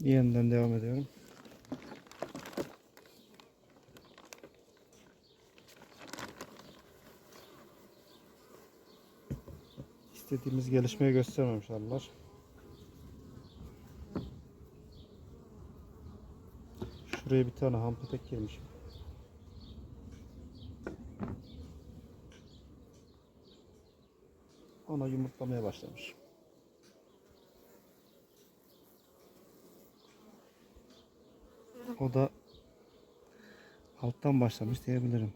Yeniden devam ediyorum. İstediğimiz gelişmeyi göstermemiş arılar. Şuraya bir tane hampetek girmiş. Ona yumurtlamaya başlamış. O da alttan başlamış diyebilirim.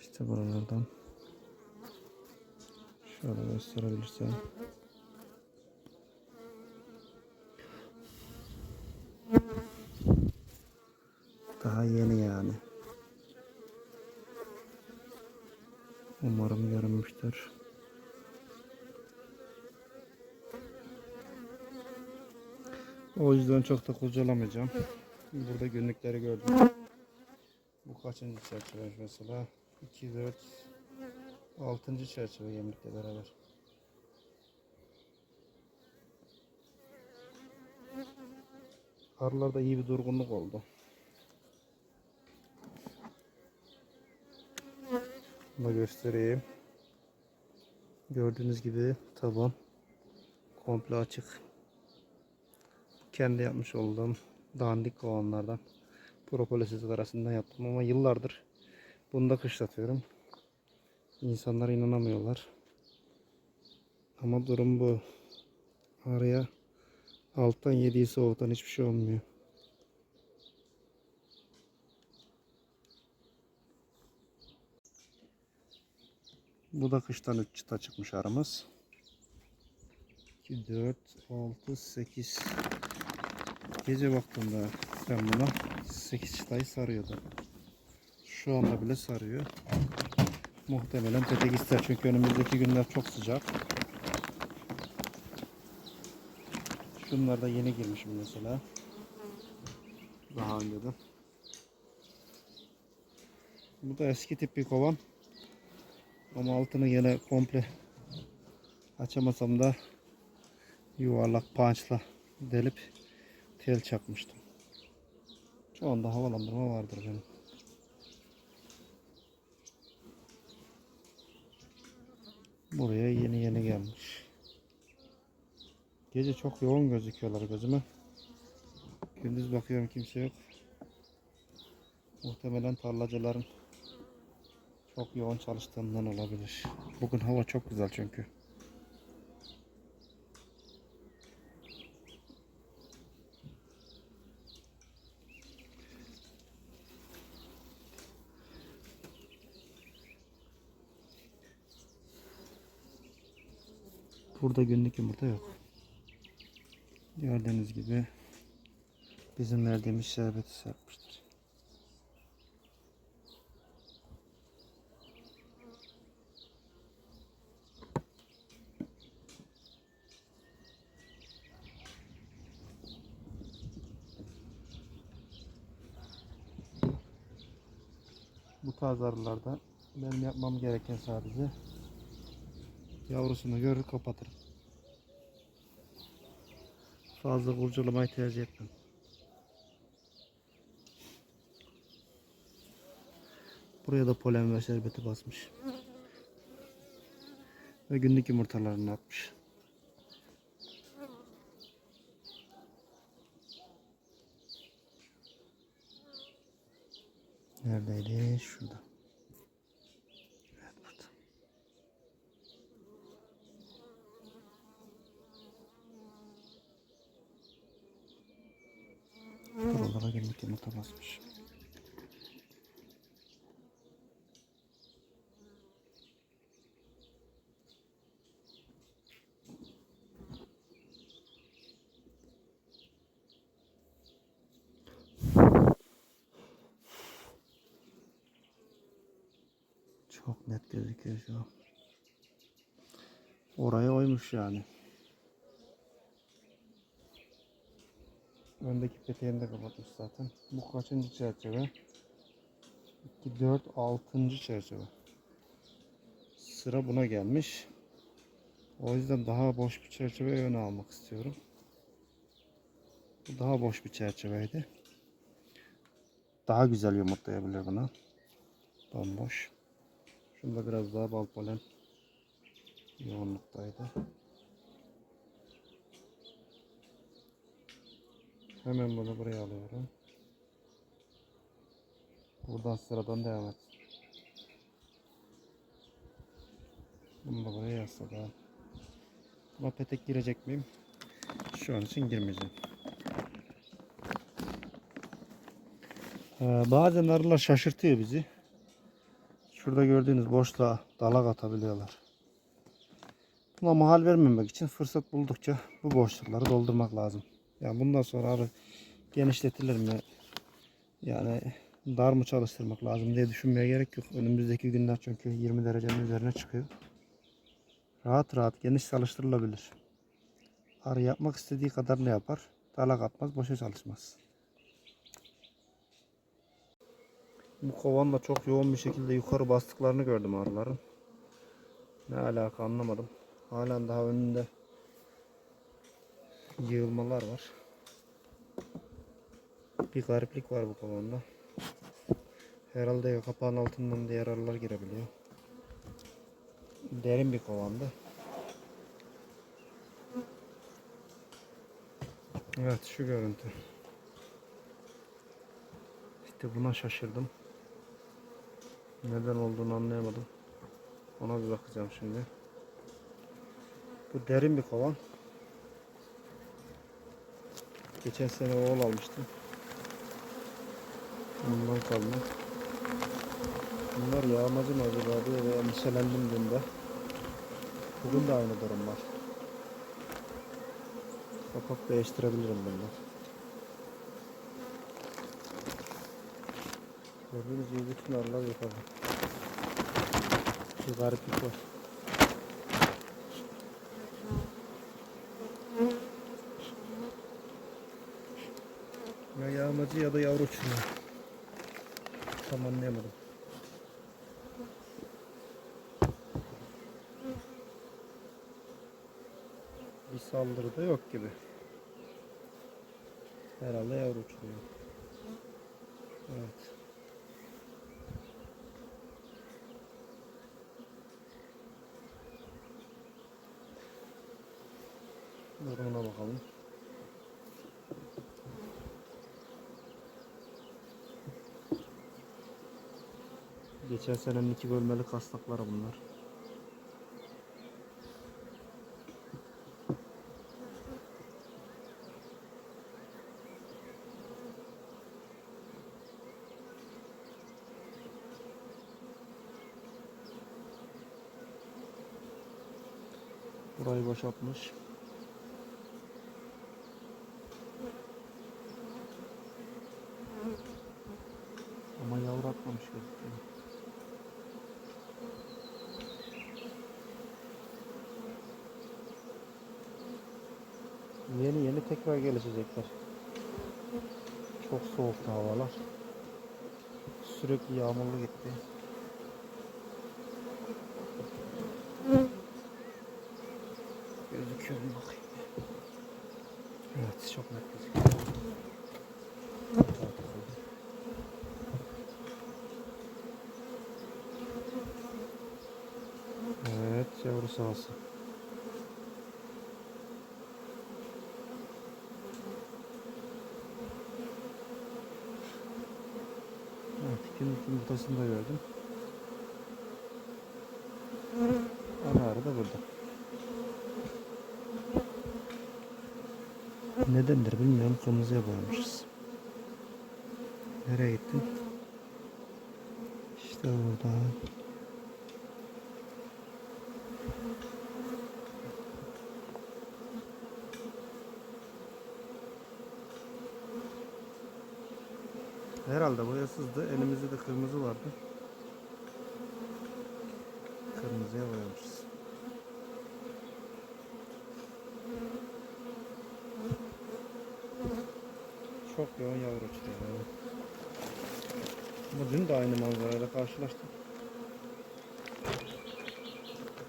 İşte buralardan şöyle gösterebilirsem daha yeni yani. Umarım görünmüştür. O yüzden çok da kurcalamayacağım. Burada günlükleri gördüm. Bu kaçıncı çerçeve mesela? 2, 4, 6. çerçeve yemlikle beraber. Arılarda iyi bir durgunluk oldu. Bunu göstereyim. Gördüğünüz gibi taban komple açık. Kendi yapmış olduğum dandik kovanlardan propolis arasından yaptım ama yıllardır bunu da kışlatıyorum. İnsanlar inanamıyorlar. Ama durum bu. Araya alttan yediği soğuktan hiçbir şey olmuyor. Bu da kıştan 3 çıta çıkmış aramız. 2, 4, 6, 8. Gece baktığımda ben buna 8 çıtayı sarıyordu. Şu anda bile sarıyor. Muhtemelen petek ister çünkü önümüzdeki günler çok sıcak. Şunlar da yeni girmişim mesela. Daha önceden. Bu da eski tip bir kovan. Ama altını yine komple açamasam da yuvarlak pançla delip tel çakmıştım. Şu anda havalandırma vardır benim. Buraya yeni yeni gelmiş. Gece çok yoğun gözüküyorlar gözüme. Gündüz bakıyorum kimse yok. Muhtemelen tarlacıların çok yoğun çalıştığından olabilir. Bugün hava çok güzel çünkü. Burada günlük yumurta yok. Gördüğünüz gibi bizim verdiğimiz şerbeti serpmiştir. Bu tarz arılarda benim yapmam gereken sadece yavrusunu görür kapatırım. Fazla kurcalamayı tercih etmem. Buraya da polen ve şerbeti basmış. Ve günlük yumurtalarını atmış. Neredeydi? Şurada. Evet burada. Buralara basmış. Çok net gözüküyor şu an. Oraya oymuş yani. Öndeki peteğini de kapatmış zaten. Bu kaçıncı çerçeve? 2, 4, 6. çerçeve. Sıra buna gelmiş. O yüzden daha boş bir çerçeve öne almak istiyorum. Bu daha boş bir çerçeveydi. Daha güzel yumurtlayabilir buna. Bomboş. Şunda biraz daha bal polen yoğunluktaydı. Hemen bunu buraya alıyorum. Buradan sıradan devam et. Bunu da buraya yasladım. Buna petek girecek miyim? Şu an için girmeyeceğim. Ee, bazen arılar şaşırtıyor bizi. Şurada gördüğünüz boşluğa dalak atabiliyorlar. Buna mahal vermemek için fırsat buldukça bu boşlukları doldurmak lazım. Yani bundan sonra arı genişletilir mi? Yani dar mı çalıştırmak lazım diye düşünmeye gerek yok. Önümüzdeki günler çünkü 20 derecenin üzerine çıkıyor. Rahat rahat geniş çalıştırılabilir. Arı yapmak istediği kadar ne yapar? Dalak atmaz, boşa çalışmaz. Bu kovanla çok yoğun bir şekilde yukarı bastıklarını gördüm arıların. Ne alaka anlamadım. Halen daha önünde yığılmalar var. Bir gariplik var bu kovanda. Herhalde kapağın altından diğer arılar girebiliyor. Derin bir kovandı. Evet şu görüntü. İşte buna şaşırdım. Neden olduğunu anlayamadım. Ona bir bakacağım şimdi. Bu derin bir kovan. Geçen sene oğul almıştım. Bundan kalma. Bunlar yağmacı mı acaba diye bir endişelendim de. Bugün de aynı durum var. Kapak değiştirebilirim bundan. Gördüğünüz gibi bütün arılar yukarı. Bir gariplik var. Ya yağmacı ya da yavru uçuruyor. Tam anlayamadım. Bir saldırı da yok gibi. Herhalde yavru uçuruyor. Geçen senenin iki bölmeli kasnakları bunlar. Burayı boşaltmış. Ama yavru atmamış gözüküyor. Yeni yeni tekrar gelişecekler. Çok soğuktu havalar. Sürekli yağmurlu gitti. Gözüküyor mu bakayım. Evet çok net gözüküyor. Evet yavru. Evet ikinci yumurtasını da gördüm. Ara ara da burada. Nedendir bilmiyorum kırmızıya boyamışız. Nereye gittin? İşte burada. Herhalde boyasızdı. Elimizde de kırmızı vardı. Kırmızıya boyamışız. Çok yoğun yavru uçuruyor. Yani. Bugün de aynı manzarayla karşılaştık.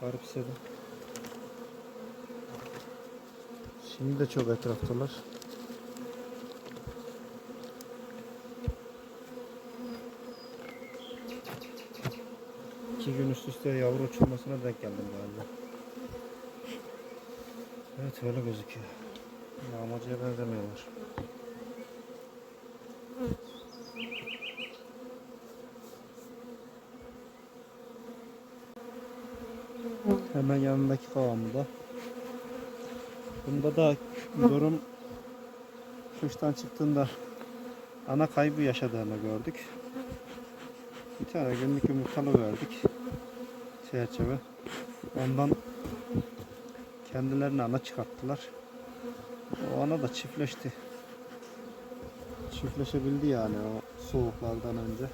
Garipsedim. Şimdi de çok etraftalar. İki gün üst üste yavru uçurmasına denk geldim galiba. Evet öyle gözüküyor. Yağmacıya benzemiyorlar. Hemen yanındaki kavamda. Bunda da durum kıştan çıktığında ana kaybı yaşadığını gördük. Bir tane günlük yumurtalı verdik. Çerçeve. Ondan kendilerine ana çıkarttılar. O ana da çiftleşti. Çiftleşebildi yani o soğuklardan önce.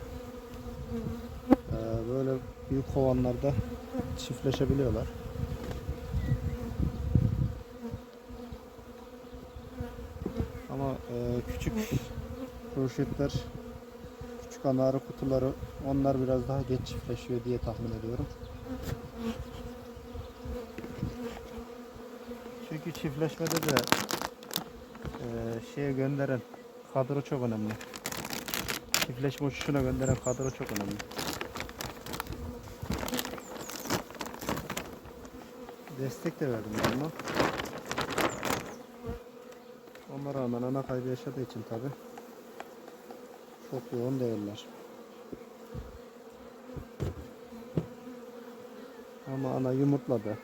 Ee, böyle büyük kovanlarda çiftleşebiliyorlar. Ama e, küçük roşetler, küçük anarı kutuları onlar biraz daha geç çiftleşiyor diye tahmin ediyorum. Çünkü çiftleşmede de e, şeye gönderen kadro çok önemli. Çiftleşme uçuşuna gönderen kadro çok önemli. Destek de verdim ben ona. Ona rağmen ana kaybı yaşadığı için tabi çok yoğun değiller. Ama ana yumurtladı.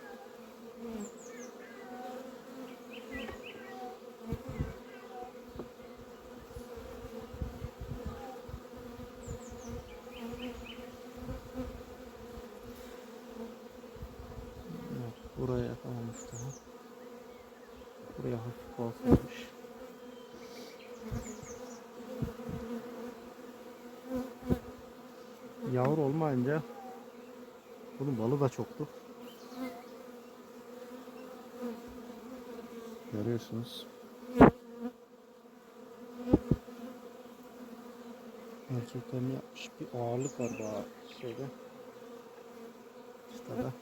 Buraya yapamamış daha. Buraya hafif basılmış. Yavru olmayınca bunun balı da çoktu. Görüyorsunuz. Erkeklerini yapmış bir ağırlık var daha şeyde. İşte da.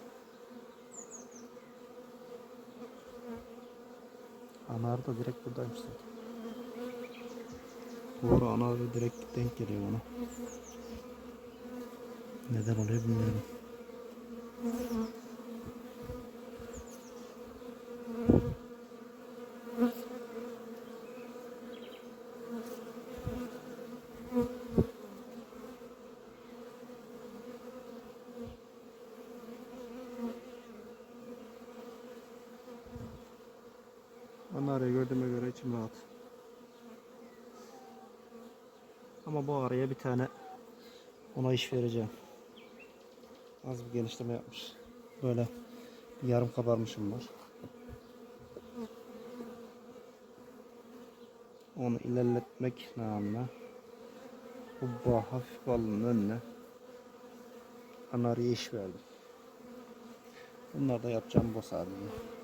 Anar da direkt buradaymış zaten. Doğru anar da direkt denk geliyor bana. Neden oluyor bilmiyorum. Anarayı gördüğüme göre içim rahat. Ama bu araya bir tane ona iş vereceğim. Az bir genişleme yapmış. Böyle bir yarım kabarmışım var. Onu ilerletmek namına bağ hafif balının önüne anarıya iş verdim. Bunlar da yapacağım bu sadece.